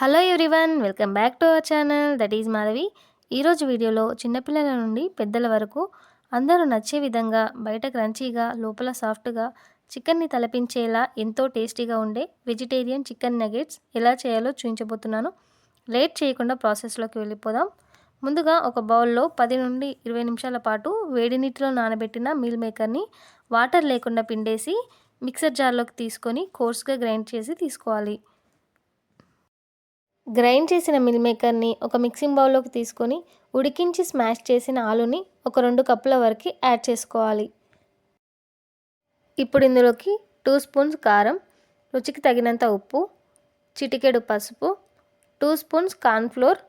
Hello everyone welcome back to our channel. That is Madhavi. ఈరోజు వీడియోలో చిన్నపిల్లల నుండి పెద్దల వరకు అందరూ నచ్చే విధంగా బయట క్రంచీగా లోపల సాఫ్ట్గా చికెన్ని తలపించేలా ఎంతో టేస్టీగా ఉండే వెజిటేరియన్ చికెన్ నగెట్స్ ఎలా చేయాలో చూపించబోతున్నాను. లేట్ చేయకుండా ప్రాసెస్లోకి వెళ్ళిపోదాం. ముందుగా ఒక బౌల్లో పది నుండి ఇరవై నిమిషాల పాటు వేడి నీటిలో నానబెట్టిన మీల్ మేకర్ని వాటర్ లేకుండా పిండేసి మిక్సర్ జార్లోకి తీసుకొని కోర్స్గా గ్రైండ్ చేసి తీసుకోవాలి. గ్రైండ్ చేసిన మిల్ మేకర్ని ఒక మిక్సింగ్ బౌల్లోకి తీసుకొని ఉడికించి స్మాష్ చేసిన ఆలుని ఒక రెండు కప్పుల వరకు యాడ్ చేసుకోవాలి. ఇప్పుడు ఇందులోకి టూ స్పూన్స్ కారం రుచికి తగినంత ఉప్పు చిటికెడు పసుపు two spoons cornflour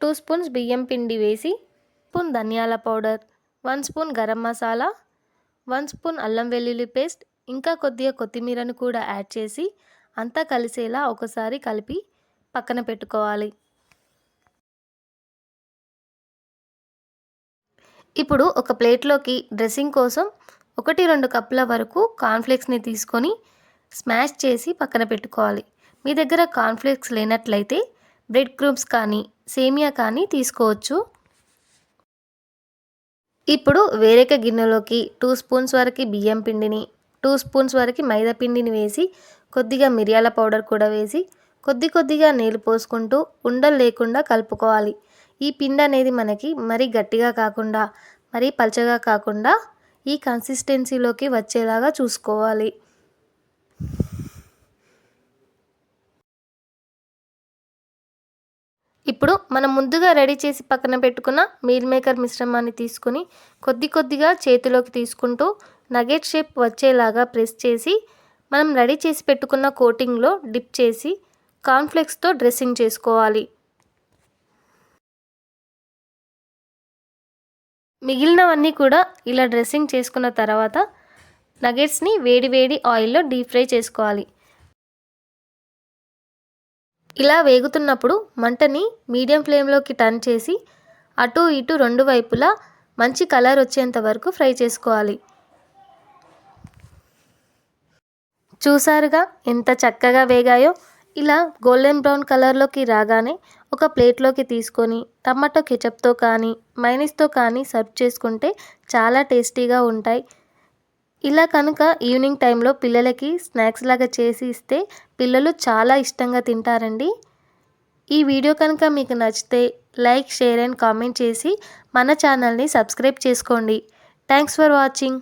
two spoons బియ్యం పిండి వేసి స్పూన్ ధనియాల powder one spoon garam masala one spoon అల్లం వెల్లుల్లి పేస్ట్ ఇంకా కొద్దిగా కొత్తిమీరను కూడా యాడ్ చేసి అంతా కలిసేలా ఒకసారి కలిపి పక్కన పెట్టుకోవాలి. ఇప్పుడు ఒక ప్లేట్లోకి డ్రెస్సింగ్ కోసం ఒకటి రెండు కప్పుల వరకు కార్న్ఫ్లేక్స్ని తీసుకొని స్మాష్ చేసి పక్కన పెట్టుకోవాలి. మీ దగ్గర కార్న్ఫ్లేక్స్ లేనట్లయితే బ్రెడ్ క్రూమ్స్ కానీ సేమియా కానీ తీసుకోవచ్చు. ఇప్పుడు వేరొక గిన్నెలోకి టూ స్పూన్స్ వరకు బియ్యం పిండిని టూ స్పూన్స్ వరకు మైదా పిండిని వేసి కొద్దిగా మిరియాల పౌడర్ కూడా వేసి కొద్ది కొద్దిగా నీళ్ళు పోసుకుంటూ ఉండలు లేకుండా కలుపుకోవాలి. ఈ పిండి అనేది మనకి మరీ గట్టిగా కాకుండా మరీ పలచగా కాకుండా ఈ కన్సిస్టెన్సీలోకి వచ్చేలాగా చూసుకోవాలి. ఇప్పుడు మనం ముందుగా రెడీ చేసి పక్కన పెట్టుకున్న మీల్ మేకర్ మిశ్రమాన్ని తీసుకుని కొద్ది కొద్దిగా చేతిలోకి తీసుకుంటూ నగెట్ షేప్ వచ్చేలాగా ప్రెస్ చేసి మనం రెడీ చేసి పెట్టుకున్న కోటింగ్లో డిప్ చేసి కాన్ఫ్లెక్స్తో డ్రెస్సింగ్ చేసుకోవాలి. మిగిలినవన్నీ కూడా ఇలా డ్రెస్సింగ్ చేసుకున్న తర్వాత నగెట్స్ని వేడి వేడి ఆయిల్లో డీప్ ఫ్రై చేసుకోవాలి. ఇలా వేగుతున్నప్పుడు మంటని మీడియం ఫ్లేమ్లోకి టర్న్ చేసి అటు ఇటు రెండు వైపులా మంచి కలర్ వచ్చేంత వరకు ఫ్రై చేసుకోవాలి. చూసారుగా ఎంత చక్కగా వేగాయో? ఇలా గోల్డెన్ బ్రౌన్ కలర్లోకి రాగానే ఒక ప్లేట్లోకి తీసుకొని టమాటో కెచప్తో కానీ మైనీస్తో కానీ సర్వ్ చేసుకుంటే చాలా టేస్టీగా ఉంటాయి. ఇలా కనుక ఈవినింగ్ టైంలో పిల్లలకి స్నాక్స్ లాగా చేసి ఇస్తే పిల్లలు చాలా ఇష్టంగా తింటారండి. ఈ వీడియో కనుక మీకు నచ్చితే లైక్ షేర్ అండ్ కామెంట్ చేసి మన ఛానల్ని సబ్స్క్రైబ్ చేసుకోండి. Thanks for watching.